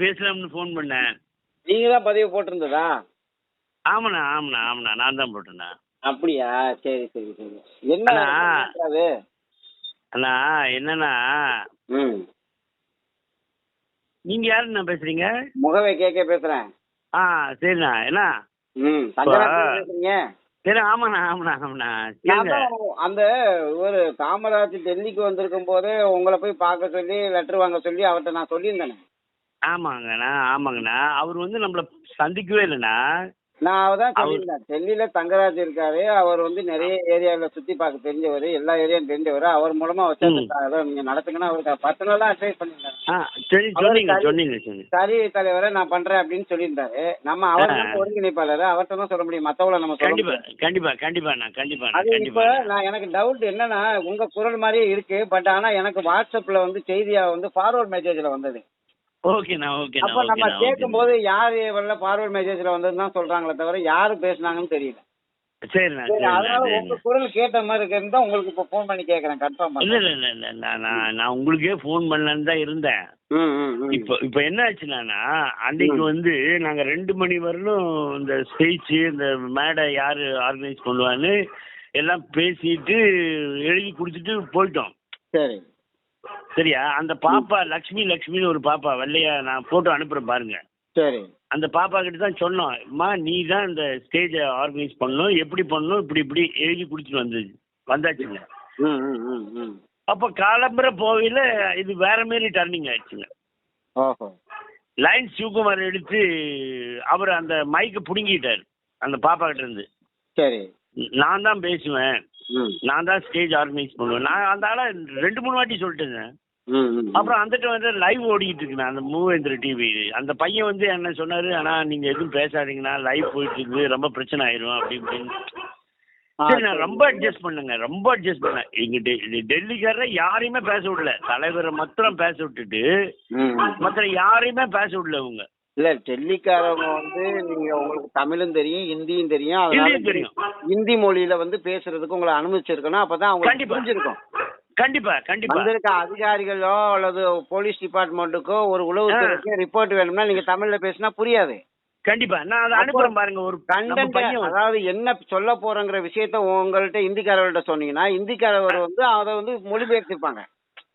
பேசலாம்னு ஃபோன் பண்ணேன். நீங்க தான் பதிவு போட்டிருந்ததா? ஆமாண்ணா ஆமாண்ணா ஆமாண்ணா நான் தான் போட்டேண்ணா. அப்படியா? சரி சரி சரி. என்ன அண்ணா. அது அண்ணா என்னண்ணா? ம். நீங்க யாருண்ணா பேசுறீங்க? முகவை கேட்க பேசுறேன். ஆ சரிண்ணா. என்ன? ம் பேசுறீங்க? சரி ஆமாண்ணா ஆமாண்ணா ஆமாண்ணா. அந்த ஒரு காமராஜ் டெல்லிக்கு வந்திருக்கும் போது உங்களை போய் பார்க்க சொல்லி லெட்டர் வாங்க சொல்லி அவர்கிட்ட நான் சொல்லியிருந்தேனே. ஆமாங்கண்ணா ஆமாங்கண்ணா. அவர் வந்து நம்மள சந்திக்கவே இல்லைண்ணா. நான் அவதான் சொல்லியிருந்தேன். டெல்லியில தங்கராஜ் இருக்காரு. அவர் வந்து நிறைய ஏரியால சுத்தி பார்க்க தெரிஞ்சவர் எல்லா ஏரியாவும் தெரிஞ்சவர். அவர் மூலமா வச்சு. நீங்க நடத்துங்கன்னா அவருக்கு நாளா அட்வைஸ் பண்ணியிருந்தாரு. ஆ சரி தலைவரை நான் பண்றேன் அப்படின்னு சொல்லியிருந்தாரு. நம்ம அவர். ஒருங்கிணைப்பாளர். அவர்கிட்ட தான் சொல்ல முடியும். மத்தவங்கள நம்ம கண்டிப்பா. கண்டிப்பா கண்டிப்பாண்ணா கண்டிப்பாண்ணா அது இப்ப கண்டிப்பா நான் எனக்கு டவுட் என்னன்னா உங்க குரல் மாதிரியே இருக்கு. பட் ஆனா எனக்கு வாட்ஸ்அப்ல வந்து செய்தியா வந்து ஃபார்வர்ட் மெசேஜ்ல வந்தது. ஓகேண்ணா ஓகேண்ணா அப்ப நம்ம ஓகேண்ணா கேட்கும் போது யாரு வரல ஃபார்வர்ட் மெசேஜ்ல வந்ததுன்னு தான் சொல்றாங்களே தவிர யாரு பேசுனாங்கன்னு தெரியல. சரிண்ணா சரி சரிண்ணா அதனால உங்க குரல் கேட்ட மாதிரி இருக்குன்னு தான் உங்களுக்கு இப்ப ஃபோன் பண்ணி கேக்குறேன் கன்ஃபார்ம் இல்ல இல்ல இல்ல இல்ல நான் நான் உங்களுக்கே ஃபோன் பண்ணலான்னு தான் இருந்தேன். இப்போ இப்போ என்ன ஆச்சுன்னா அன்னைக்கு. வந்து நாங்க ரெண்டு மணி வரலும் இந்த ஸ்பீச் இந்த மேடை யாரு ஆர்கனைஸ் பண்ணுவான்னு எல்லாம் பேசிட்டு எழுதி கொடுத்துட்டு போயிட்டோம். சரி. சரியா? அந்த பாப்பா லக்ஷ்மி லக்ஷ்மின்னு ஒரு பாப்பா வெள்ளையா நான் போட்டோ அனுப்புறேன் பாருங்க. சரி. அந்த பாப்பா கிட்ட தான் சொன்னோம். அம்மா நீ தான் இந்த ஸ்டேஜை ஆர்கனைஸ் பண்ணணும். எப்படி பண்ணணும்? இப்படி இப்படி எழுதி கொடுத்துட்டு வந்தது. வந்தாச்சுங்க. ம் ம் ம் ம். அப்போ காலம்பரை போகையில் இது வேற மாரி டர்னிங் ஆயிடுச்சுங்க. லைன் சிவகுமார் எடுத்து அவர் அந்த மைக்கை பிடுங்கிட்டார். அந்த பாப்பா கிட்ட இருந்து. சரி. நான் தான் பேசுவேன். நான் தான் ஸ்டேஜ் ஆர்கனைஸ் பண்ணுவேன். நான் அந்த ஆளை ரெண்டு மூணு வாட்டி சொல்லிட்டேங்க அப்புறம் அந்த வந்து லைவ் ஓடிக்கிட்டு இருக்குண்ணா அந்த மூவேந்திர டிவி அந்த பையன் வந்து என்ன சொன்னாரு ஆனா நீங்க எதுவும் பேசாதீங்கண்ணா லைவ் போயிட்டு இருக்குது ரொம்ப பிரச்சனை ஆயிரும் அப்படி இப்படின்னு. சரி நான் ரொம்ப அட்ஜஸ்ட் பண்ணுங்க ரொம்ப அட்ஜஸ்ட் பண்ணேன். இங்க டெ- டெல்லிக்காரரை யாரையுமே பேச விடல. தலைவரை மாத்திரம் பேச விட்டுட்டு ம் ம். மற்ற யாரையுமே பேச விடல இவங்க. இல்ல டெல்லிக்காரவங்க வந்து நீங்க உங்களுக்கு தமிழும் தெரியும் ஹிந்தியும் தெரியும். அதனால ஹிந்தியும் தெரியும். ஹிந்தி மொழியில வந்து பேசுறதுக்கு உங்களை அனுமதிச்சிருக்கணும். அப்பதான் உங்களுக்கு கண்டிப்பா. புரிஞ்சிருக்கும். கண்டிப்பா கண்டிப்பா. வந்திருக்க அதிகாரிகளோ அல்லது போலீஸ் டிபார்ட்மெண்ட்டுக்கோ ஒரு உளவுத்துறைக்கோ ரிப்போர்ட் வேணும்னா நீங்க தமிழ்ல பேசினா புரியாது. கண்டிப்பா. நான் அதை அனுப்புறேன் பாருங்க ஒரு நம்ம கண்டென்ட் பையன் வந்து- அதாவது என்ன சொல்ல போறோங்கிற விஷயத்த உங்கள்ட்ட ஹிந்திக்காரர்கிட்ட சொன்னீங்கன்னா ஹிந்திக்காரவர் வந்து அதை வந்து மொழிபெயர்த்திருப்பாங்க.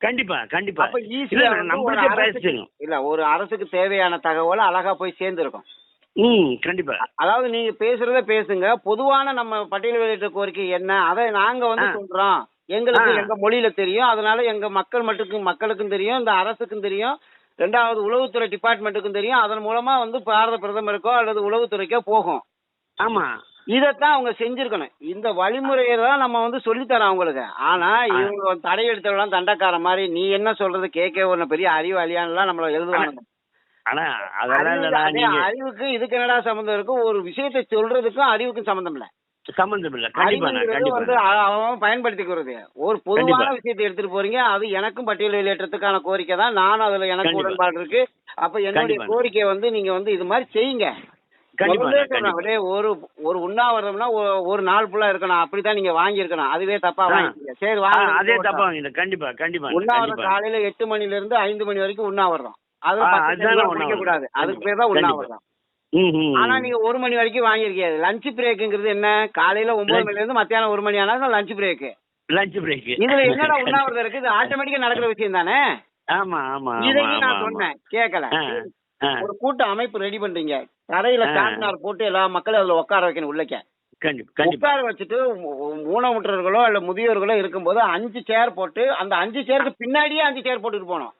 கண்டிப்பா கண்டிப்பா. ஈஸியா நம்மளுக்கே பேசுங்க இல்ல ஒரு அரசுக்கு தேவையான தகவல் அழகா போய் சேர்ந்துருக்கும். ம் கண்டிப்பா. அதாவது நீங்க பேசுறத பேசுங்க. பொதுவான நம்ம பட்டியல் வெளியிட்ட கோரிக்கை என்ன? அதை நாங்க வந்து. சொல்றோம். எங்களுக்கு. எங்க மொழியில தெரியும். அதனால எங்க மக்கள் மட்டுக்கும் மக்களுக்கும் தெரியும். இந்த அரசுக்கும் தெரியும். ரெண்டாவது உளவுத்துறை டிபார்ட்மெண்ட்டுக்கும் தெரியும். அதன் மூலமா வந்து பாரத பிரதமருக்கோ அல்லது உளவுத்துறைக்கோ போகும். ஆமா. இதைத்தான் அவங்க செஞ்சிருக்கணும். இந்த வழிமுறையை தான் நம்ம வந்து சொல்லித்தரோம் அவங்களுக்கு. ஆனா இவங்க தடையெடுத்தவெல்லாம் தண்டக்கார மாதிரி நீ என்ன சொல்றது? கேட்க ஒண்ணு பெரிய அறிவு அழியான்லாம் நம்மள எழுதுவாங்க ஆனா அதெல்லாம் அறிவுக்கு- இதுக்கு என்னடா சம்மந்தம் இருக்கு? ஒரு விஷயத்தை சொல்றதுக்கும் அறிவுக்கும் சம்மந்தம் இல்ல. சம்பந்தம் இல்ல. வந்து அவ- அவன் பயன்படுத்திக்கிறது. ஒரு பொதுவான. விஷயத்தை எடுத்துட்டு போறீங்க. அது எனக்கும் பட்டியல் வெளியேற்றத்துக்கான கோரிக்கை தான். நானும் அதுல எனக்கு. உடன்பாடு இருக்கு. அப்ப என்னுடைய கண்டிப்பா. கோரிக்கை வந்து நீங்க வந்து இது மாதிரி செய்யுங்க. அப்படியே ஒரு ஒரு உண்ணாவிரதம்னா ஒரு நாள் ஃபுல்லா இருக்கணும். அப்படிதான் நீங்க வாங்கி இருக்கணும் அதுவே தப்பா ஆ. வாங்கிக்கீங்க சரி வாங்க அதே தப்பா வாங்கிட்ட கண்டிப்பா கண்டிப்பா உண்ணாவிரதம் காலையில எட்டு மணில இருந்து ஐந்து மணி வரைக்கும் உண்ணாவிரதம் அதுல கூடாது. அதுக்கு பேர் தான். உண்ணாவிரதம் ஆனா. நீங்க ஒரு மணி வரைக்கும் வாங்கியிருக்கீங்க. லஞ்ச் பிரேக்குங்கிறது என்ன? காலையில ஒன்பது. மணில இருந்து மத்தியானம் ஒரு மணி ஆனா லஞ்ச் பிரேக் லஞ்ச் பிரேக் இதுல என்னடா உண்ணாவிரதம் இருக்கு இது ஆட்டோமேட்டிக்கா நடக்கிற விஷயம் தானே? ஆமா ஆமா இதையும் நான் சொன்னேன். கேட்கல. ஒரு கூட்ட அமைப்பு ரெடி பண்றீங்க கடையில. சாமினார் போட்டு எல்லா மக்களும் அதுல உட்கார வைக்கணும் உள்ளக்க உட்கார வச்சுட்டு ஊனமுற்றவர்களோ இல்ல முதியோர்களோ இருக்கும்போது அஞ்சு சேர் போட்டு அந்த அஞ்சு சேருக்கு பின்னாடியே அஞ்சு சேர் போட்டுட்டு போகணும்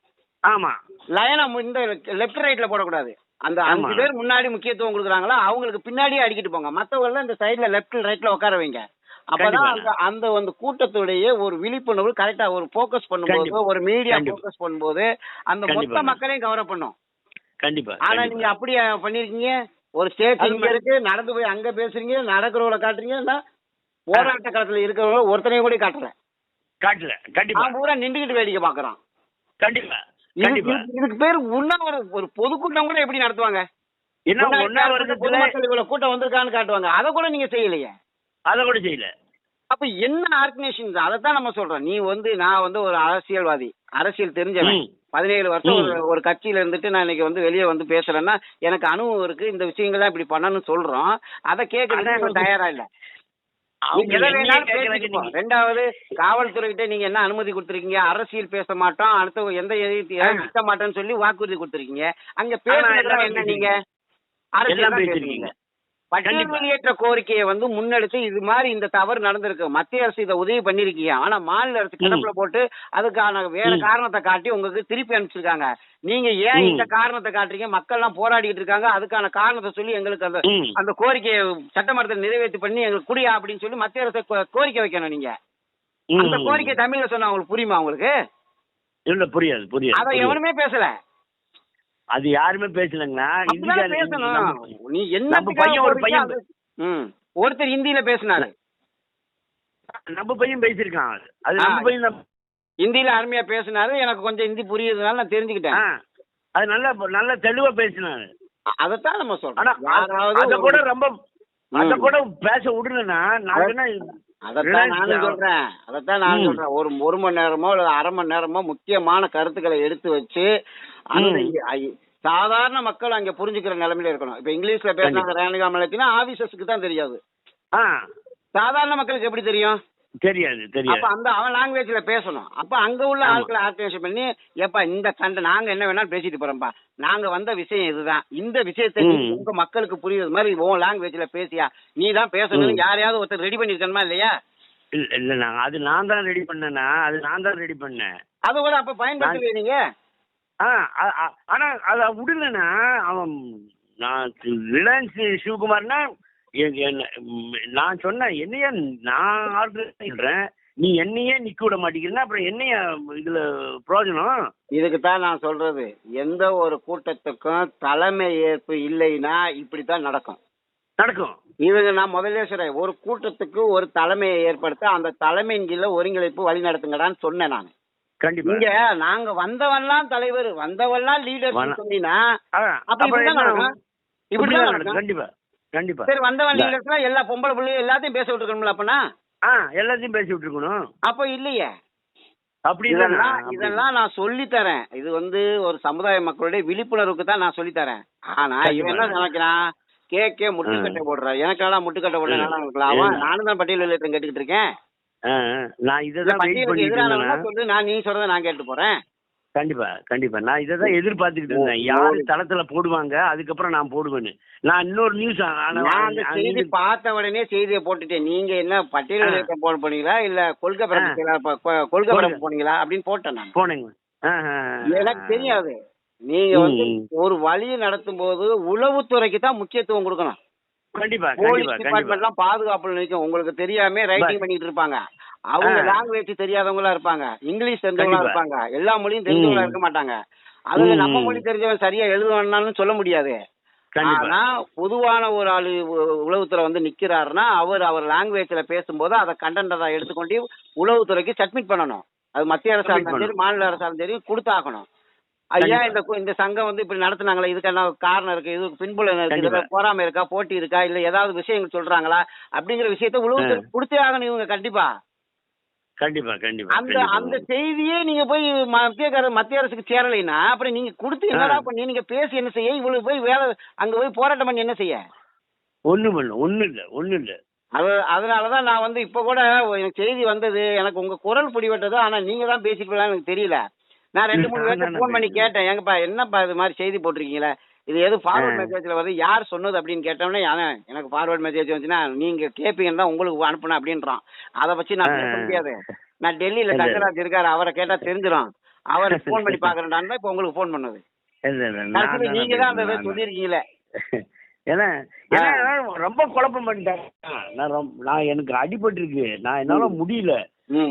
ஆமா லைனா இந்த லெஃப்ட் ரைட்ல போடக்கூடாது அந்த அஞ்சு. பேர் முன்னாடி முக்கியத்துவம் கொடுக்குறாங்களோ அவங்களுக்கு பின்னாடியே அடிக்கிட்டு போங்க மத்தவங்க இந்த சைடுல லெஃப்ட் ரைட்ல உட்கார வைங்க அப்பதான் அந்த. அந்த வந்து கூட்டத்துடைய ஒரு விழிப்புணர்வு கரெக்டா ஒரு ஃபோக்கஸ் பண்ணும்போது. ஒரு மீடியா. ஃபோக்கஸ் பண்ணும்போது அந்த மொத்த. மக்களையும் கவர பண்ணும் கண்டிப்பா ஆனா. நீங்க அப்படியே பண்ணிருக்கீங்க? ஒரு ஸ்டேஜ் இங்க இருக்கு நடந்து போய் அங்க பேசுறீங்க நடக்கிறவங்கள காட்டுறீங்கன்னா போராட்ட காலத்துல இருக்கிறவங்கள ஒருத்தனையும் கூட காட்டுற காட்டல கண்டிப்பா. பூரா நின்றுகிட்டு வேடிக்கை பாக்குறான் கண்டிப்பா கண்டிப்பா. இதுக்கு பேர் உண்ணாவிரதம் ஒரு பொதுக்கூட்டம் கூட எப்படி நடத்துவாங்க? என்ன இவ்வளவு கூட்டம் வந்திருக்கான்னு காட்டுவாங்க. அதை கூட நீங்க செய்யலையே. அதை கூட செய்யல. அப்ப என்ன ஆர்கனைசேஷன் அதைத்தான் நம்ம சொல்றோம். நீ வந்து நான் வந்து ஒரு அரசியல்வாதி. அரசியல் தெரிஞ்சவன். பதினேழு வருஷம் ஒரு கட்சியில இருந்துட்டு நான் இன்னைக்கு வந்து வெளியே வந்து பேசுறேன்னா எனக்கு அனுபவம் இருக்கு. இந்த விஷயங்கள்லாம் இப்படி பண்ணணும்னு சொல்றோம். அதை கேட்கறதுக்கு தயாரா இல்ல. ரெண்டாவது காவல்துறை கிட்ட நீங்க என்ன அனுமதி கொடுத்திருக்கீங்க? அரசியல் பேச மாட்டோம் அடுத்த எந்த எதிர்த்து மாட்டோம்னு சொல்லி வாக்குறுதி கொடுத்திருக்கீங்க. அங்க பேசுறது என்ன நீங்க? அரசியல் தான் பேசிருக்கீங்க. பேசுறீங்க. பட்டியல் கண்டிப்பா. வெளியேற்ற கோரிக்கையை வந்து முன்னெடுத்து இது மாதிரி இந்த தவறு நடந்திருக்கு மத்திய அரசு இதை உதவி பண்ணிருக்கீங்க ஆனா மாநில அரசு கிடப்புல போட்டு அதுக்கான வேற. காரணத்தை காட்டி உங்களுக்கு திருப்பி அனுப்பிச்சிருக்காங்க நீங்க ஏன். இந்த காரணத்தை காட்டுறீங்க மக்கள் எல்லாம் போராடிட்டு இருக்காங்க அதுக்கான காரணத்தை சொல்லி எங்களுக்கு அந்த. அந்த கோரிக்கையை சட்டமன்றத்தில் நிறைவேற்றி பண்ணி எங்களுக்கு குடியா அப்படின்னு சொல்லி மத்திய அரசு கோரிக்கை வைக்கணும் நீங்க. அந்த கோரிக்கை தமிழ்ல சொன்னா உங்களுக்கு புரியுமா உங்களுக்கு இல்ல புரியாது புரியாது அத. எவனுமே பேசல அது யாருமே பேசலங்கண்ணா. பேசணும். நீ என்ன பையன் ஒரு பையன் ம். ஒருத்தர் ஹிந்தியில பேசினாரு. நம்ம பையன் பேசியிருக்கான் அது. நம்ம பையன் ஹிந்தியில அருமையா பேசினாரு. எனக்கு கொஞ்சம் ஹிந்தி புரியுதுனால நான் தெரிஞ்சுக்கிட்டேன். அது நல்லா நல்ல தெளிவா பேசினாரு. அதைத்தான் நம்ம சொல்றோம். அத கூட ரொம்ப அத. கூட பேச விடலன்னா நான் என்ன அதைத்தான் நானும் சொல்றேன். அதைத்தான் நானும் ம். சொல்றேன். ஒரு ஒரு மணி நேரமோ இல்ல அரை மணி நேரமோ முக்கியமான கருத்துக்களை எடுத்து வச்சு அந்த சாதாரண மக்கள் அங்க புரிஞ்சுக்கிற நிலைமையில இருக்கணும். இப்ப இங்கிலீஷ்ல பேசினாங்க ரேணுகா மலைக்குன்னா ஆபீசர்ஸ்க்கு தான் தெரியாது. சாதாரண மக்களுக்கு எப்படி தெரியும்? தெரியாது அப்ப தெரியாது அந்த அவன் லாங்குவேஜ்ல பேசணும். அப்ப அங்க உள்ள. ஆட்களை ஆர்கனைசேஷன் பண்ணி எப்பா இந்த சண்டை நாங்க என்ன வேணாலும் பேசிட்டு போறோம்ப்பா. நாங்க வந்த விஷயம் இதுதான். இந்த விஷயத்தை. உங்க மக்களுக்கு புரியுறது மாதிரி உன் லாங்குவேஜ்ல பேசியா. நீ தான் பேசணும் ம். யாரையாவது ஒருத்தர் ரெடி பண்ணிருக்கணுமா இல்லையா? இல்ல இல்ல நான் அது நான் தான் ரெடி பண்ணேனா? அது நான் தான் ரெடி பண்ணேன். அதை கூட அப்ப பயன்படுத்தலையே நீங்க? ஆனா அத விடலன்னா அவன் நான் ரிலையன்ஸ் சிவகுமார்னா நான் சொன்னேன் என்னைய நான் ஆர்டர் பண்றேன் நீ என்னையே நிக்க விட மாட்டேங்கிறனா அப்புறம் என்னைய இதுல பிரயோஜனம் இதுக்கு தான் நான் சொல்றது. எந்த ஒரு கூட்டத்துக்கும் தலைமை ஏற்பு இல்லைன்னா இப்படித்தான் நடக்கும். நடக்கும். இவங்க நான் முதல்ல சொல்றேன். ஒரு கூட்டத்துக்கு ஒரு தலைமையை ஏற்படுத்த அந்த தலைமையின் கீழ ஒருங்கிணைப்பு வழி நடத்துங்கடான்னு சொன்னேன் நான். கண்டிப்பா. இங்க நாங்க வந்தவன்லாம் தலைவர் வந்தவன்லாம் லீடர் சொன்னீங்கன்னா அப்ப இப்படிதான்? நடக்கும். இப்படிதான். நடக்கும். கண்டிப்பா. கண்டிப்பா. சரி வந்தவன். லீடர்ஸ்னா எல்லா பொம்பளை பிள்ளையும் எல்லாத்தையும் பேச விட்டுருக்கணும்ல அப்பனா? ஆ எல்லாத்தையும் பேசி விட்டுருக்கணும் அப்ப இல்லையே. அப்படி இதெல்லாம் இதெல்லாம் நான் சொல்லி தரேன் இது வந்து ஒரு சமுதாய மக்களுடைய விழிப்புணர்வுக்கு தான் நான் சொல்லி தரேன் ஆனா இவன் என்ன. நினைக்கிறான்? கேக்கே முட்டுக்கட்டை போடுறான் எனக்கெல்லாம் முட்டுக்கட்டை போட நல்லா இருக்கலாம். அவன் இல்ல. நானும் தான் பட்டியல் வெளியேற்றம் கேட்டுக்கிட்டு இருக்கேன். நான் இதை பட்டியலுக்கு சொல்லு. நான் நீ சொல்றதை நான் கேட்டு போறேன். கண்டிப்பா கண்டிப்பா. நான் இதை தான் எதிர்பார்த்துக்கிட்டு இருந்தேன். யாரு. தளத்துல போடுவாங்க அதுக்கப்புறம் நான் போடுவேன்னு. நான் இன்னொரு நியூஸ் அந்த செய்தி பார்த்த உடனே செய்தியை போட்டுட்டேன். நீங்க என்ன பட்டியல் போட போனீங்களா? இல்ல கொள்கை பரப்பு கொள்கை பரப்பு. போனீங்களா? அப்படின்னு போட்டேன் நான். போனேங்க. எனக்கு தெரியாது. நீங்க வந்து. ஒரு வழியை நடத்தும் போது உளவுத்துறைக்கு தான் முக்கியத்துவம் கொடுக்கணும். கண்டிப்பா போலீஸ் டிபார்ட்மெண்ட் எல்லாம் பாதுகாப்புல நிற்கும் உங்களுக்கு தெரியாம ரைட்டிங். பண்ணிட்டு இருப்பாங்க. அவங்க. லாங்குவேஜ் தெரியாதவங்களா இருப்பாங்க. இங்கிலீஷ் தெரிஞ்சவங்களா. இருப்பாங்க. எல்லா மொழியும் தெரிஞ்சவங்களா. இருக்க மாட்டாங்க. ம், நம்ம. மொழி தெரிஞ்சவன் சரியா எழுதுவானாலும் சொல்ல முடியாது. ஆனா பொதுவான ஒரு ஆளு உளவுத்துறை வந்து நிக்கிறாருன்னா அவர் அவர் லாங்குவேஜ்ல பேசும்போது அதை கண்டென்ட்டை எடுத்துக்கொண்டு உளவுத்துறைக்கு சப்மிட் பண்ணணும். அது மத்திய அரசா Submit இருந்தாலும் சரி மாநில அரசாலும் சரி கொடுத்தாகணும். ஐயா இந்த இந்த சங்கம் வந்து இப்படி நடத்துனாங்களே? இதுக்கு என்ன காரணம் இருக்கு? இதுக்கு பின்புலம் இருக்கு. இதுல போராமை இருக்கா? போட்டி இருக்கா? இல்ல ஏதாவது விஷயங்கள் சொல்றாங்களா? அப்படிங்கிற விஷயத்த உளவுத்துறை கொடுத்தே ஆகணும் இவங்க கண்டிப்பா. கண்டிப்பா கண்டிப்பா அந்த. அந்த செய்தியே நீங்க போய் மத்திய மத்திய அரசுக்கு சேரலைன்னா அப்புறம் நீங்க கொடுத்து என்னடா. பண்ணி நீங்க பேசி என்ன செய்ய இவ்வளவு போய் வேலை அங்க போய் போராட்டம் பண்ணி என்ன செய்ய ஒண்ணும் இல்ல ஒண்ணும் இல்ல ஒண்ணும் இல்ல அது அதனாலதான் நான் வந்து இப்ப கூட எனக்கு செய்தி வந்தது எனக்கு உங்க குரல் பிடிபட்டது ஆனா நீங்க தான் பேசிக்கலாம் எனக்கு தெரியல நான் ரெண்டு மூணு தானே ஃபோன் பண்ணி. கேட்டேன் ஏங்கப்பா என்னப்பா இது மாதிரி செய்தி போட்டிருக்கீங்களே இது எது ஃபார்வர்ட். மெசேஜ்ல வருது? யார் சொன்னது அப்படின்னு கேட்டோன்னே அவன் எனக்கு ஃபார்வர்ட் மெசேஜ் வந்துச்சுன்னா நீங்க கேப்பீங்கன்னு தான் உங்களுக்கு அனுப்புனேன் அப்படின்றான். அதை வச்சு நான் பேச. முடியாது. நான் டெல்லியில இல்ல. தங்கராஜ் இருக்காரு. அவரை கேட்டா தெரிஞ்சிடும் அவர் ஃபோன் பண்ணி பாக்குறேன் தான் இப்ப உங்களுக்கு ஃபோன் பண்ணது. நீங்க தான் அந்த சொல்லியிருக்கீங்களே. ஏன்னா. ஏன்னா ரொம்ப குழப்பம் பண்ணிட்டேன். நான் நான் எனக்கு அடிபட்டிருக்கு. நான் என்னால முடியல.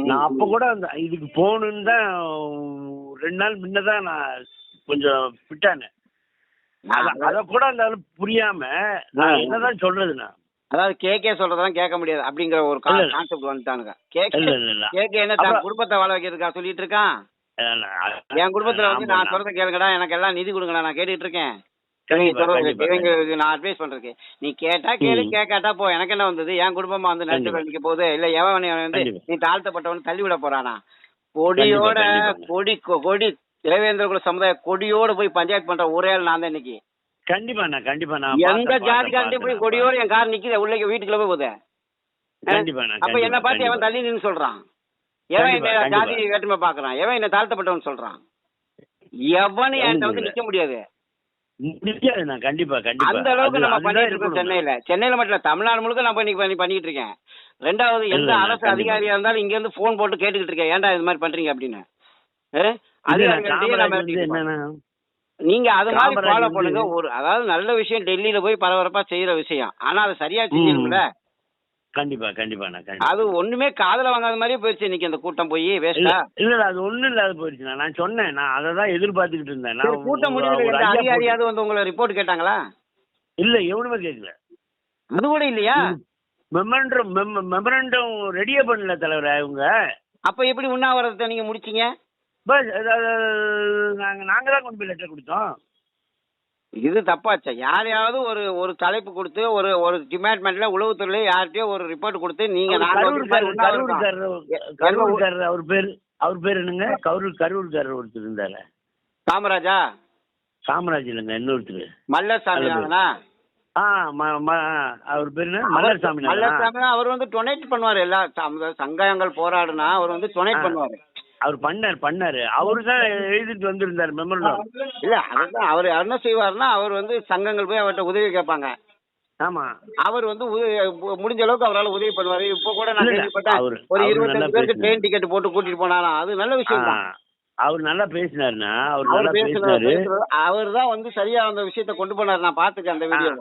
நான் அப்ப. கூட அந்த இதுக்கு போகணுன்னு தான் ரெண்டு நாள் முன்னதான் நான் கொஞ்சம் ஃபிட்டானேன் அத கூட அந்த புரியாம நான். என்னதான் சொல்றது நான் அதாவது கேக்கே சொல்றதெல்லாம் கேட்க முடியாது அப்படிங்கிற ஒரு. கான்செப்ட் வந்துட்டானுங்க கேக்கே என்ன தான் குடும்பத்தை வாழ வைக்கிறதுக்கா சொல்லிட்டு இருக்கான் என் குடும்பத்துல வந்து நான் சொல்றத கேளுங்கடா எனக்கு எல்லாம் நிதி கொடுங்கடா நான் கேட்டுட்டு இருக்கேன் நான் அட்வைஸ் பண்றேன் நீ கேட்டா கேளு. கேட்காட்டா போ எனக்கு என்ன வந்தது என் குடும்பமா வந்து நட்டு கண்டிப்பா. நிக்க போகுது இல்ல எவன் வந்து. நீ தாழ்த்தப்பட்டவன் தள்ளி விட போறானா கொடியோட கண்டிப்பா. கொடி கொடி இளவேந்திர குல சமுதாய கொடியோட போய் பஞ்சாயத்து பண்ற ஒரே ஆள் நான் தான் இன்னைக்கு. கண்டிப்பாண்ணா கண்டிப்பாண்ணா எந்த பார்த்தேன், ஜாதிக்காரன்டையும் போய் பார்த்தேன், கொடியோட என் கார் நிக்குது உள்ளே வீட்டுக்குள்ள போய் கண்டிப்பாண்ணா அப்ப என்ன கண்டிப்பா, பார்த்து எவன் கண்டிப்பா. தள்ளி நின்னு சொல்றான். எவன் கண்டிப்பா, கண்டிப்பா. ஜாதி வேற்றுமை பாக்குறான்? எவன் என்ன தாழ்த்தப்பட்டவன் சொல்றான்? எவனும் என்கிட்ட வந்து. நிக்க முடியாது. கண்டிப்பா கண்டிப்பா. அந்த அளவுக்கு நம்ம பண்ணிட்டு இருக்கோம். சென்னையில சென்னையில மட்டும் இல்ல தமிழ்நாடு முழுக்க நான் பண்ணி பண்ணி பண்ணிட்டு இருக்கேன். ரெண்டாவது எந்த அரசு கண்டிப்பா. அதிகாரியா இருந்தாலும் இங்க இருந்து போன் போட்டு கேட்டுக்கிட்டு இருக்கேன். ஏன்டா இது மாதிரி பண்றீங்க அப்படின்னு. இருப்பேன். என்னன்னா நீங்க அது மாதிரி ஃபாலோ பண்ணுங்க ஒரு அதாவது நல்ல விஷயம் டெல்லியில போய் பரபரப்பா செய்யற விஷயம். ஆனா அதை சரியா செஞ்சிருக்கும்ல கண்டிப்பா கண்டிப்பா அது ஒண்ணுமே காதுல வாங்காத மாதிரியே போயிடுச்சு இன்னைக்கு அந்த கூட்டம் போய் வேஸ்டா இல்ல இல்ல, அது ஒண்ணும் இல்லாத போயிடுச்சுண்ணா. நான் சொன்னேன் நான் அதை தான் எதிர்பார்த்துக்கிட்டு இருந்தேன். நான் கூட்டம் ஐயா அதிகாரியாவது வந்து உங்களை ரிப்போர்ட் கேட்டாங்களா? இல்ல எவனுமே கேட்கல அது கூட இல்லையா? மெமரண்டம் மெமரண்டம் ரெடியே பண்ணல தலைவர் அவங்க அப்ப எப்படி உண்ணாவிரதத்தை நீங்க முடிச்சீங்க? பஸ் நாங்க நாங்க தான் கொண்டு போய் லெட்டர் கொடுத்தோம். இது தப்பாச்சா. யாரையாவது ஒரு ஒரு தலைப்பு கொடுத்து ஒரு ஒரு டிபார்ட்மெண்ட்ல உளவுத்துறையில யார்கிட்டயோ ஒரு ரிப்போர்ட் கொடுத்து நீங்க கரூர்காரர் அவர் பேர் அவர் பேர் என்னங்க? கரூர் கரூர்காரர் ஒருத்தர் இருந்தாரு. காமராஜா? காமராஜ் இல்லைங்க இன்னொருத்தர். மல்லசாமி ஆ அவர் பேர் என்ன? மல்லர்சாமி மல்லசாமி அவர்? வந்து டொனேட் பண்ணுவாரு. எல்லா சங்கங்கள் போராடுனா அவர் வந்து டொனேட். பண்ணுவாரு. அவர் பண்ணார் பண்ணாரு. அவரு தான் எழுதிட்டு வந்திருந்தார் மெமரண்டம் இல்ல அதுதான் அவர் என்ன செய்வாருன்னா அவர் வந்து சங்கங்கள் போய் அவர்கிட்ட உதவி கேட்பாங்க. ஆமா. அவர் வந்து முடிஞ்ச அளவுக்கு அவரால் உதவி பண்ணுவாரு. இப்போ கூட நான் கேள்விப்பட்டேன் ஒரு இருபத்தஞ்சு பேருக்கு. ட்ரெயின் டிக்கெட் போட்டு கூட்டிட்டு போனாராம் அது நல்ல விஷயம் தான். அவர் நல்லா பேசினாருண்ணா. அவர் நல்லா பேசினாரு. அவர் தான் வந்து சரியா அந்த விஷயத்த கொண்டு போனாரு. நான் பாத்துக்கேன் அந்த வீடியோ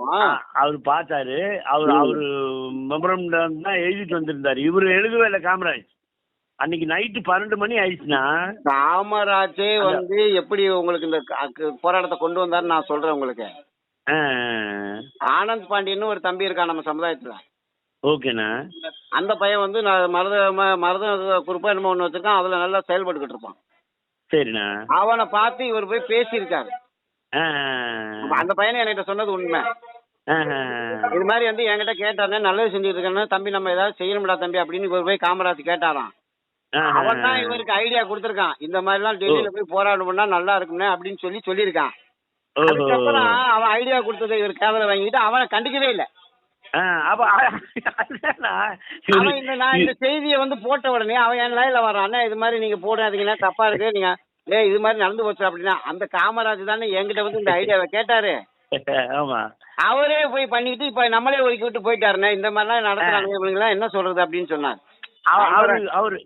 அவர் பார்த்தாரு. அவர். அவரு மெமரண்டம் தான் எழுதிட்டு வந்திருந்தாரு. இவரு எழுதவே இல்லை காமராஜ். அன்னைக்கு நைட்டு பன்னெண்டு மணி ஆயிடுச்சுன்னா காமராஜே வந்து எப்படி உங்களுக்கு இந்த போராட்டத்தை கொண்டு வந்தாருன்னு நான் சொல்றேன் உங்களுக்கு. ஆனந்த் பாண்டியன்னு ஒரு தம்பி இருக்கான் நம்ம சமுதாயத்துல. ஓகேண்ணா. அந்த பையன் வந்து நான் மருத மருத குறிப்பா என்னமோ ஒன்று வச்சிருக்கான். அதுல நல்லா செயல்பட்டுக்கிட்டு இருப்பான். சரிண்ணா. அவனை பார்த்து இவர் போய் பேசியிருக்காரு. அந்த பையனை என்கிட்ட சொன்னது உண்மை. இது மாதிரி வந்து என்கிட்ட கேட்டாருன்னா நல்லது செஞ்சுட்டு இருக்கேன்னா தம்பி நம்ம ஏதாவது செய்யணும்டா தம்பி அப்படின்னு இவர் போய் காமராஜ் கேட்டாராம். அவன் தான் இவருக்கு ஐடியா கொடுத்துருக்கான். இந்த மாதிரிலாம் டெல்லியில போய் போராடணும்னா நல்லா இருக்கும்னே அப்படின்னு சொல்லி சொல்லியிருக்கான். அதுக்கப்புறம் அவன் ஐடியா கொடுத்ததை இவர் கேமரா வாங்கிட்டு அவனை கண்டுக்கவே இல்லை. அவன் இந்த நான் இந்த செய்தியை வந்து போட்ட உடனே அவன் என் லைன்ல வரான் அண்ணா இது மாதிரி நீங்க போடாதீங்கன்னா தப்பா இருக்கு. நீங்க ஏய் இது மாதிரி நடந்து போச்சு அப்படின்னா அந்த காமராஜ் தானே என்கிட்ட வந்து இந்த ஐடியாவை கேட்டாரு. அவரே போய் பண்ணிட்டு இப்ப நம்மளே ஒதுக்கி விட்டு போயிட்டாருண்ணே. இந்த மாதிரிலாம் இவனுங்களாம் என்ன சொல்றது அப்படின்னு சொன்னார். அவ- அவரு அவரு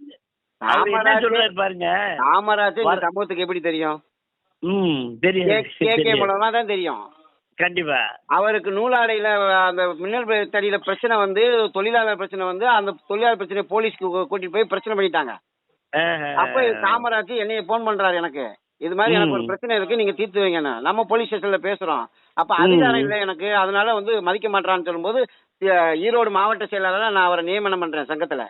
பாருங்க. காமராஜ் இந்த சமூகத்துக்கு எப்படி தெரியும்? ம் தெரியும் தான் தெரியும். கண்டிப்பா. அவருக்கு நூலாடையில அந்த மின்னல் தடியில பிரச்சனை வந்து தொழிலாளர் பிரச்சனை வந்து அந்த தொழிலாளர் பிரச்சனை போலீஸ்க்கு கூட்டிட்டு போய் பிரச்சனை பண்ணிட்டாங்க. அப்ப காமராஜ் என்னைய போன் பண்றாரு எனக்கு. இது மாதிரி எனக்கு ஒரு. பிரச்சனை இருக்கு நீங்க தீர்த்து வைங்கன்னு. நம்ம போலீஸ் ஸ்டேஷன்ல பேசுறோம். அப்ப அதிகாரம் இல்லை எனக்கு. அதனால வந்து மதிக்க மாட்டான்னு சொல்லும்போது ஈரோடு மாவட்ட செயலாளரா நான் அவரை நியமனம் பண்றேன் சங்கத்துல.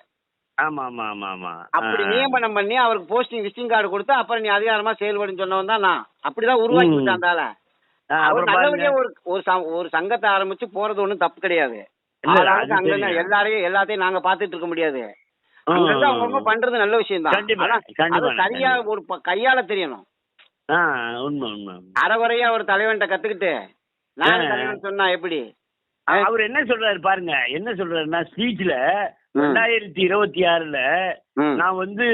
ஆமா ஆமா ஆமா ஆமா அப்படி. நியமனம் பண்ணி அவருக்கு போஸ்டிங் விசிட்டிங் கார்டு கொடுத்து அப்புறம் நீ அதிகாரமா செயல்படுன்னு சொன்னவன் தான் நான். அப்படிதான் உருவாக்கி. ஆ, அவர் நல்லபடியா ஒரு ஒரு ஒரு சங்கத்தை ஆரம்பிச்சு போறது ஒண்ணும் தப்பு கிடையாது. எல்லாரையும் எல்லாத்தையும் நாங்க பாத்துட்டு இருக்க முடியாது. அவங்க பண்றது நல்ல விஷயம் தான். சரியா ஒரு கையாள தெரியணும். அறகுறையா ஒரு தலைவன்கிட்ட கத்துக்கிட்டு நான். தலைவன் சொன்னா எப்படி? அவர் என்ன சொல்றாரு பாருங்க என்ன சொல்றாருன்னா ஸ்பீச்ல. ரெண்டாயிரத்தி இருபத்தி ஆறுல. நான் வந்து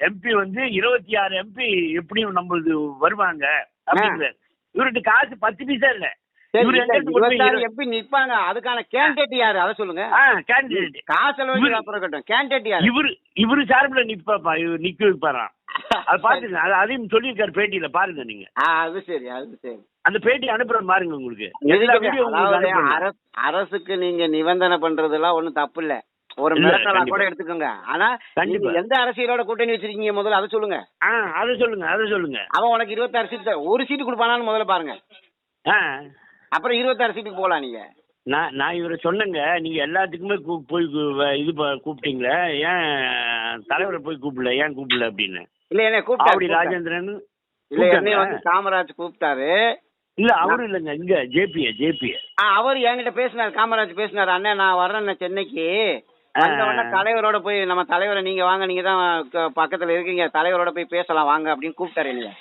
எம்பி வந்து இருபத்தி ஆறு எம்பி எப்படியும் நம்மளுது வருவாங்க அப்படிங்கிறார். இவர்கிட்ட காசு பத்து பைசா இல்ல. எப்படி நிப்பாங்க. அதுக்கான கேண்டிடேட் யாரு? அதை சொல்லுங்க. கேண்டிடேட் காசு அப்புறம் கேண்டிடேட் யாரு? இவரு இவரு சார்பில் நிப்பாப்பா. இவர் நிக்க வைப்பாராம். அது பாத்துங்க அது அதையும் சொல்லியிருக்காரு பேட்டியில. பாருங்க நீங்க. அது சரி அது சரி. அந்த பேட்டி அனுப்புறேன் பாருங்க உங்களுக்கு. அரசுக்கு நீங்க நிபந்தனை பண்றதெல்லாம் ஒண்ணும் தப்பு இல்ல ஒரு மிரட்டலா. கூட எடுத்துக்கோங்க. ஆனா கண்டிப்பா. எந்த அரசியலோட கூட்டணி வச்சிருக்கீங்க முதல்ல? அதை சொல்லுங்க. அதை சொல்லுங்க அதை சொல்லுங்க. அவன் உனக்கு இருபத்தாறு சீட் ஒரு சீட்டு கொடுப்பானான்னு முதல்ல பாருங்க. அப்புறம் இருபத்தாறு சீட்டுக்கு போகலாம் நீங்க. நான் நான் இவரை சொன்னேங்க நீங்க எல்லாத்துக்குமே கூ- போய் இது கூப்பிட்டீங்களே ஏன் தலைவரை போய் கூப்பிடல ஏன் கூப்பிடல அப்படின்னு? இல்ல என்ன ஆவடி கூப்பிட்டாரு. ராஜேந்திரன் இல்ல என்னைய? வந்து காமராஜ் கூப்பிட்டாரு. இல்ல அவரு இல்லைங்க. இங்க ஜேபிஏ ஜேபிஏ அவர் என்கிட்ட பேசினார் காமராஜ் பேசினார். அண்ணன் நான் வர்றேன் சென்னைக்கு. தலைவரோட போய் நம்ம தலைவரை நீங்க வாங்க நீங்க தான் பக்கத்துல இருக்கீங்க. தலைவரோட போய் பேசலாம் வாங்க அப்படின்னு கூப்பிட்டாரு என்னைய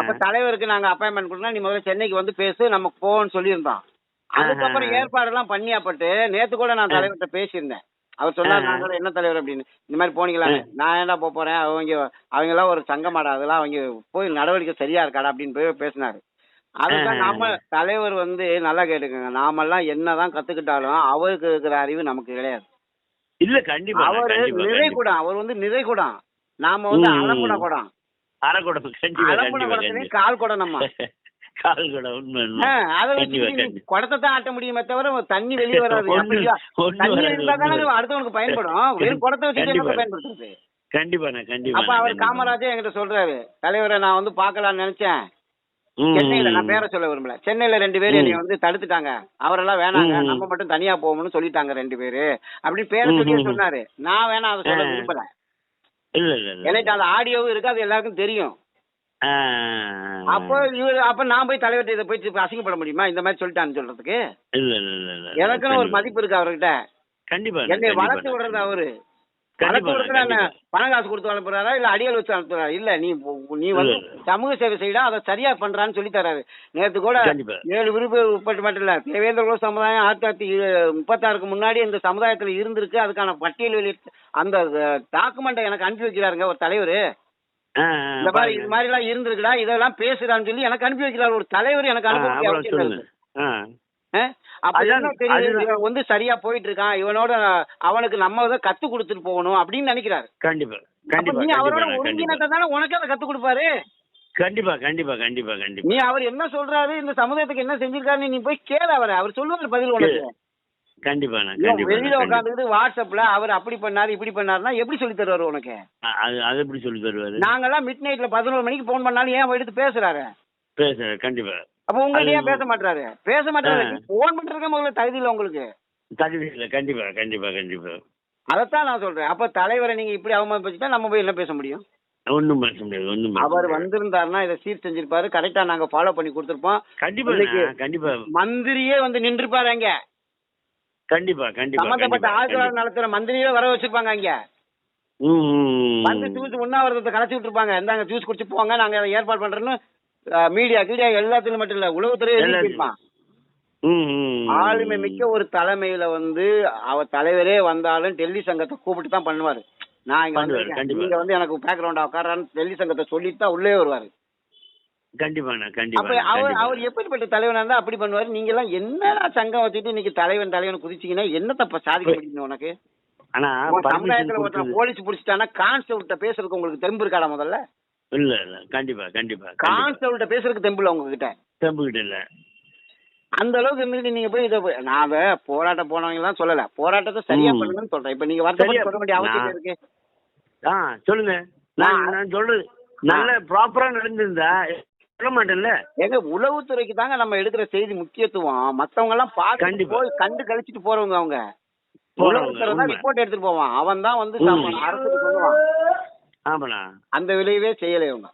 அப்ப தலைவருக்கு நாங்க அப்பாயின்மெண்ட் கொடுத்தா நீ முதல்ல சென்னைக்கு வந்து பேசு நம்ம போவோம்னு சொல்லியிருந்தோம். அதுக்கப்புறம் ஆஹா. ஏற்பாடெல்லாம் பண்ணியாப்பட்டு நேத்து கூட நான் தலைவர்கிட்ட பேசியிருந்தேன். அவர் சொன்னார் கூட என்ன தலைவர் அப்படின்னு. இந்த மாதிரி போனீங்களான்னு நான் ஏன்டா போப் போறேன்? அவங்க அவங்க எல்லாம் ஒரு சங்கமாடா அதெல்லாம் அவங்க போய் நடவடிக்கை சரியா இருக்காடா? அப்படின்னு போய் பேசினாரு. அதுதான். நாம தலைவர் வந்து நல்லா கேட்டுக்கோங்க. நாமெல்லாம் என்னதான் கத்துக்கிட்டாலும் அவருக்கு இருக்கிற அறிவு நமக்கு கிடையாது. இல்ல கண்டிப்பா அவர் கண்டிப்பா நிறை கண்டிப்பா. கூடம் அவர் வந்து நிறை கூடம். நாம வந்து. அலம்புன கூடம். கண்டிப்பா கண்டிப்பா கண்டிப்பா. கால் குடம் நம்ம. கால் குடம் அதை கண்டிப்பா, வச்சு கண்டிப்பா. குடத்தை தான் ஆட்ட முடியுமே தவிர தண்ணி வெளியே வராது. தண்ணி இருந்தா. அடுத்தவனுக்கு பயன்படும். வெறும் குடத்தை கண்டிப்பா. பயன்படுத்துறது? கண்டிப்பா அப்ப அவர் காமராஜே என்கிட்ட சொல்றாரு தலைவரை நான் வந்து பார்க்கலாம்னு நினைச்சேன். சென்னையில. நான் பேரை சொல்ல விரும்பல சென்னையில ரெண்டு பேரும். என்னை வந்து தடுத்துட்டாங்க அவரெல்லாம் வேணாங்க. நம்ம மட்டும் தனியா போகணும்னு சொல்லிட்டாங்க ரெண்டு பேரு அப்படி பேரை ம். சொன்னாரு நான் வேணா அதை சொல்ல. விரும்பல எனக்கு அந்த ஆடியோவும் இருக்கு அது எல்லாருக்கும் தெரியும் அப்போ இவர் அப்ப நான் போய் தலைவர்கிட்ட இதை போயிட்டு இப்ப அசிங்கப்பட முடியுமா இந்த மாதிரி சொல்லிட்டான்னு சொல்றதுக்கு எனக்குன்னு ஒரு. மதிப்பு இருக்கு அவர்கிட்ட கண்டிப்பா என்னை. வளர்த்து விடுறது அவரு பணம் காசு கொடுத்து அனுப்புறாரா இல்ல அடியல் வச்சு அனுப்புறாரா? இல்ல நீ நீ வந்து. சமூக சேவை செய்யடா அதை சரியா பண்றான்னு சொல்லி தராரு. நேத்து கூட. ஏழு விருப்ப உட்பட்டு மட்டும் இல்ல தேவேந்திர குல சமுதாயம் ஆயிரத்தி தொள்ளாயிரத்தி முப்பத்தாறுக்கு முன்னாடி இந்த சமுதாயத்துல இருந்திருக்கு அதுக்கான பட்டியல் வெளியிட்டு அந்த டாக்குமெண்ட்டை எனக்கு அனுப்பி வைக்கிறாருங்க ஒரு தலைவர். இந்த மாதிரி. இது மாதிரி எல்லாம் இருந்திருக்குடா இதெல்லாம் பேசுறான்னு சொல்லி எனக்கு அனுப்பி வைக்கிறார். ஒரு தலைவர் எனக்கு அனுப்ப வந்து சரியா போயிட்டு இருக்கான் இவனோட அவனுக்கு நம்ம தான் கத்து கொடுத்துட்டு போகணும் அப்படின்னு நினைக்கிறாரு. கண்டிப்பா கண்டிப்பா நீ அவரோட ஒருங்கினத்தை தானே உனக்கு அதை கத்து கொடுப்பாரு? கண்டிப்பா கண்டிப்பா கண்டிப்பா கண்டிப்பா. நீ அவர் என்ன சொல்றாரு? இந்த சமுதாயத்துக்கு என்ன செஞ்சிருக்காரு நீ போய் கேளு அவரை. அவர் சொல்லுவாரு பதில் உனக்கு. கண்டிப்பா வெளியில. உட்காந்துக்கிட்டு வாட்ஸ்அப்ல அவர் அப்படி பண்ணாரு இப்படி பண்ணாருன்னா எப்படி சொல்லி தருவாரு உனக்கு? அது அது எப்படி சொல்லி தருவாரு? நாங்கெல்லாம் மிட் நைட்ல பதினோரு மணிக்கு போன் பண்ணாலும் ஏன் எடுத்து பேசுறாரு? பேச கண்டிப்பா. அப்ப உங்களுக்கு ஏன் பேச மாட்டாரு பேச மாட்டாரு. போன் பண்றதுக்கே முதல்ல தகுதி இல்லை உங்களுக்கு. தகுதி இல்லை. கண்டிப்பா கண்டிப்பா கண்டிப்பா. அதைத்தான் நான் சொல்றேன். அப்ப தலைவரை நீங்க இப்படி அவமானப்படுத்திட்டா நம்ம போய் என்ன பேச முடியும்? ஒண்ணும் பேச முடியாது ஒண்ணும் பேச அவர். வந்திருந்தாருன்னா இதை சீர் செஞ்சிருப்பாரு. கரெக்டா நாங்க ஃபாலோ பண்ணி கொடுத்துருப்போம். கண்டிப்பா கண்டிப்பா. மந்திரியே வந்து நின்றுப்பாரு அங்க. கண்டிப்பா கண்டிப்பா சம்பந்தப்பட்ட ஆட்சியாளர். நடத்துற மந்திரியே வர வச்சிருப்பாங்க அங்க. வந்து. ஜூஸ் உண்ணாவிரதத்தை கலைச்சி விட்டுருப்பாங்க. இந்தாங்க ஜூஸ் குடிச்சு போங்க நாங்க ஏற்பாடு பண்றோன்னு மீடியா கீடியா எல்லாத்துலயும் மட்டும் இல்ல உளவுத்துறை எல்லாத்துலயும். எழுதிருப்பான் ம், ம். ஆளுமை மிக்க ஒரு தலைமையில வந்து அவர் தலைவரே வந்தாலும் டெல்லி சங்கத்தை கூப்பிட்டு தான் பண்ணுவாரு நான் இங்க வந்து. நீங்க வந்து எனக்கு பேக்ரவுண்டா உட்காரான்னு டெல்லி சங்கத்தை சொல்லிட்டு தான் உள்ளே வருவாரு கண்டிப்பாண்ணா கண்டிப்பா அவர். அவர் எப்படிப்பட்ட தலைவனா இருந்தா அப்படி பண்ணுவாரு நீங்க எல்லாம் என்னடா சங்கம் வச்சுட்டு இன்னைக்கு தலைவன் தலைவன் குதிச்சீங்கன்னா என்ன தப்ப சாதிக்க முடியும் உனக்கு ஆனா சமுதாயத்துல ஒருத்தன் போலீஸ் புடிச்சிட்டானா கான்ஸ்டபிள்கிட்ட பேசுறதுக்கு உங்களுக்கு தெம்பு இருக்காடா முதல்ல இல்ல இல்ல. கண்டிப்பா கண்டிப்பா கான்ஸ்டபிள்கிட்ட பேசுறதுக்கு தெம்பு இல்ல உங்ககிட்ட? தம்புகிட்ட இல்ல. அந்த அளவுக்கு இருந்துட்டு நீங்க போய் இதை நான் போராட்டம் போனவங்க எல்லாம் சொல்லல. போராட்டத்தை சரியா. பண்ணுங்கன்னு சொல்றேன். இப்ப நீங்க வருத்தப்பட்டு சொல்ல வேண்டிய அவசியம் இருக்கு. ஆ சொல்லுங்க. நான் நான்- சொல்றது நல்ல ப்ராப்பரா நடந்திருந்தா சொல்ல மாட்டேன்ல. எங்க உளவுத்துறைக்கு தாங்க நம்ம எடுக்கிற செய்தி முக்கியத்துவம். மத்தவங்க எல்லாம் கண்டிப்பா. போய் கண்டு கழிச்சிட்டு போறவங்க அவங்க. உளவுத்துறை தான். ரிப்போர்ட் எடுத்துட்டு போவான். அவன் தான் வந்து அரசுக்கு சொல்லுவான் ஆமாண்ணா. அந்த விளைவே செய்யலை இவங்க.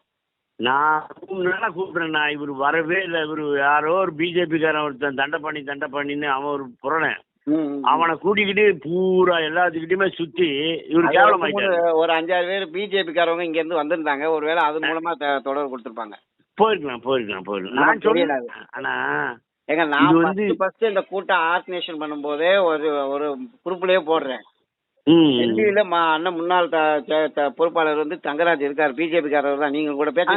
நான் நாளா கூப்பிடுறேண்ணா. இவர் வரவே இல்லை. இவர் யாரோ ஒரு பிஜேபிக்காரன் ஒருத்தன் தண்டை பண்ணி தண்டை பண்ணின்னு அவன் ஒரு புறணன். அவனை கூட்டிக்கிட்டு பூரா எல்லாத்துக்கிட்டையுமே சுத்தி இவரு அது கேவலம் ஒரு அஞ்சாறு பேர் பிஜேபி காரவங்க இங்க இருந்து வந்திருந்தாங்க. ஒருவேளை அது மூலமா தொடர்பு கொடுத்திருப்பாங்க. போயிருக்கலாம் போயிருக்கலாம் போயிருக்கலாம். நான் தெரியல ஆனா ஏங்க நான் வந்து- ஃபர்ஸ்ட் இந்த கூட்டம் ஆர்கனைசேஷன் பண்ணும்போதே ஒரு ஒரு குரூப்லயே போடுறேன். டெல்லியில மா அண்ணன் முன்னாள் பொறுப்பாளர் வந்து தங்கராஜ் இருக்காரு பிஜேபி காரர் தான். நீங்க கூட பேச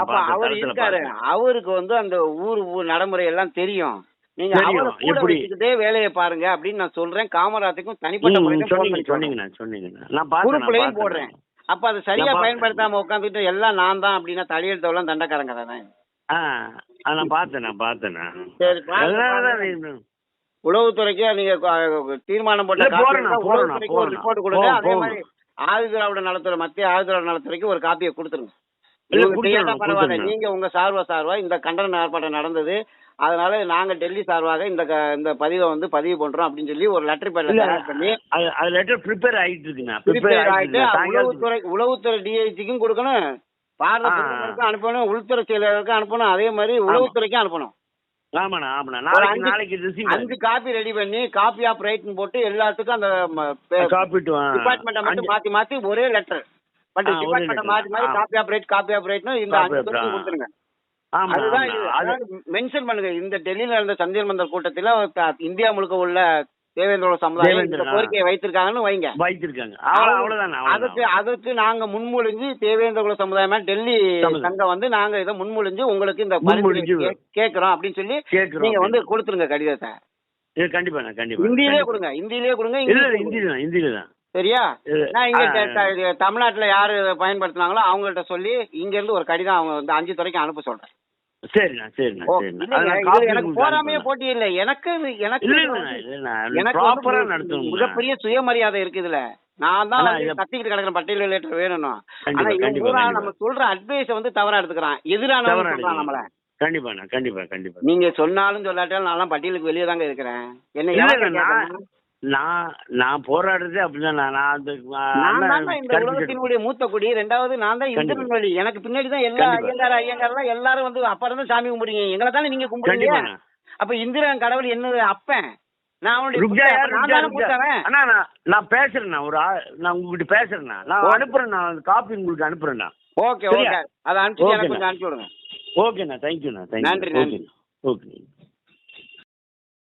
அப்ப அவர் இருக்காரு. அவருக்கு வந்து அந்த ஊர் நடைமுறை எல்லாம் தெரியும். நீங்க. அவரை வேலையை பாருங்க அப்படின்னு நான் சொல்றேன். காமராஜுக்கும் தனிப்பட்ட முறையில போடுறேன். அப்ப அதை சரியா. பயன்படுத்தாம உட்காந்துட்டு எல்லாம் நான் தான் அப்படின்னா தலையெழுத்தவெல்லாம் தண்டக்காரங்க தானே? நான் பார்த்தேன் நான் பார்த்தேன் உளவுத்துறைக்கு நீங்க தீர்மானம் போட்ட ரிப்போர்ட் கொடுங்க. அதே. மாதிரி ஆயுத திராவிட நலத்துறை மத்திய ஆயுத திராவிட நலத்துறைக்கு ஒரு காப்பியை கொடுத்துருங்க. பரவாயில்ல. நீங்க உங்க சார்பா சார்பா இந்த கண்டன ஆர்ப்பாட்டம் நடந்தது. அதனால நாங்க டெல்லி சார்பாக இந்த இந்த பதிவை வந்து பதிவு பண்றோம் அப்படின்னு சொல்லி ஒரு லெட்டர் தயார் பண்ணி அது லெட்டர் ப்ரிப்பேர் ஆயிட்டு prepare ப்ரிப்பேர் ஆயிட்டு உளவுத்துறை உளவுத்துறை டிஐஜிக்கும் கொடுக்கணும். பாரத அனுப்பணும். உள்துறை செயலருக்கும் அனுப்பணும். அதே மாதிரி உளவுத்துறைக்கும் அனுப்பணும். ஆமாண்ணா ஆமாண்ணா. ஒரு நாளைக்கு அஞ்சு- நாளைக்கு ரிசீவ் அஞ்சு காப்பி ரெடி பண்ணி காப்பி ஆஃப் ரைட்னு போட்டு எல்லாத்துக்கும் அந்த டிபார்ட்மெண்ட்டை மட்டும் மாத்தி மாத்தி ஒரே லெட்டர் பட் டிபார்ட்மெண்ட்டை. மாத்தி மாத்தி. Copy of right copy of ரைட்னு இந்த அஞ்சு ஆ. கொடுத்துருங்க. ஆமா அதுதான் மென்ஷன் பண்ணுங்க. இந்த டெல்லியில நடந்த சந்தியர் மந்தர் கூட்டத்துல இந்தியா முழுக்க உள்ள தேவேந்திரோட சமுதாயம். கோரிக்கையை வைத்திருக்காங்கன்னு வைங்க. வைத்திருக்காங்க. அவ்வளோ அவ்வளோதாண்ணா அதுக்கு அதுக்கு நாங்க முன்மொழிஞ்சு தேவேந்திர குல சமுதாயமா டெல்லி. சங்கம் வந்து நாங்க இதை முன்மொழிஞ்சு உங்களுக்கு இந்த கேக்குறோம் அப்படின்னு சொல்லி நீங்க வந்து கொடுத்துருங்க கடிதத்தை. இது கண்டிப்பாண்ணா கண்டிப்பா. ஹிந்தியிலே கொடுங்க ஹிந்தியிலே கொடுங்க. தான் தான் சரியா நான் இங்க தமிழ்நாட்டுல யாரு பயன்படுத்துனாங்களோ அவங்கள்ட்ட சொல்லி இங்க இருந்து ஒரு கடிதம் அவங்க வந்து அஞ்சு துறைக்கும் அனுப்ப சொல்றேன். சரிண்ணா சரிண்ணா சரிண்ணா. எனக்கு அனுப்புறேன். போட்டி இல்லை எனக்கு எனக்கு ப்ராப்பரா வந்து நடத்தணும் மிகப்பெரிய சுயமரியாதை இருக்கு இதுல. நான் தான் கத்திக்கிட்டு கிடக்குறேன் பட்டியல் லெட்டர் வேணும்னு. ஆனா கண்டிப்பா நம்ம சொல்ற அட்வைஸ வந்து தவறா எடுத்துக்கிறான். தவறா சொல்றான் நம்மள. கண்டிப்பாண்ணா கண்டிப்பா கண்டிப்பா. நீங்க சொன்னாலும் சொல்லாட்டாலும் நான் பட்டியலுக்கு வெளியே தாங்க இருக்கிறேன். என்ன நான்? நான் போராடுறதே அப்படிதான். நான் அந்த இந்த உலகத்தினுடைய மூத்த குடி. ரெண்டாவது நான் தான். இந்திரன் வழி எனக்கு பின்னாடி தான் எல்லா. ஐயங்கார ஐயங்காரெல்லாம் எல்லாரும் வந்து அப்ப இருந்து சாமி கும்பிடுங்க எங்களை தானே நீங்க கண்டிப்பாண்ணா அப்ப இந்திரன் கடவுள் என்னது? அப்பன். நான் பேசுறேண்ணா. ஒரு நான் உங்ககிட்ட பேசுறேண்ணா. நான். அனுப்புறேன் நான் காப்பி உங்களுக்கு அனுப்புறேண்ணா. ஓகே? ஓகே. அதை அனுப்பிச்சு எனக்கு. கொஞ்சம் அனுப்பிச்சு விடுங்க. ஓகேண்ணா. தேங்க்யூண்ணா தேங்க்யூ நன்றி, நன்றி. ஓகே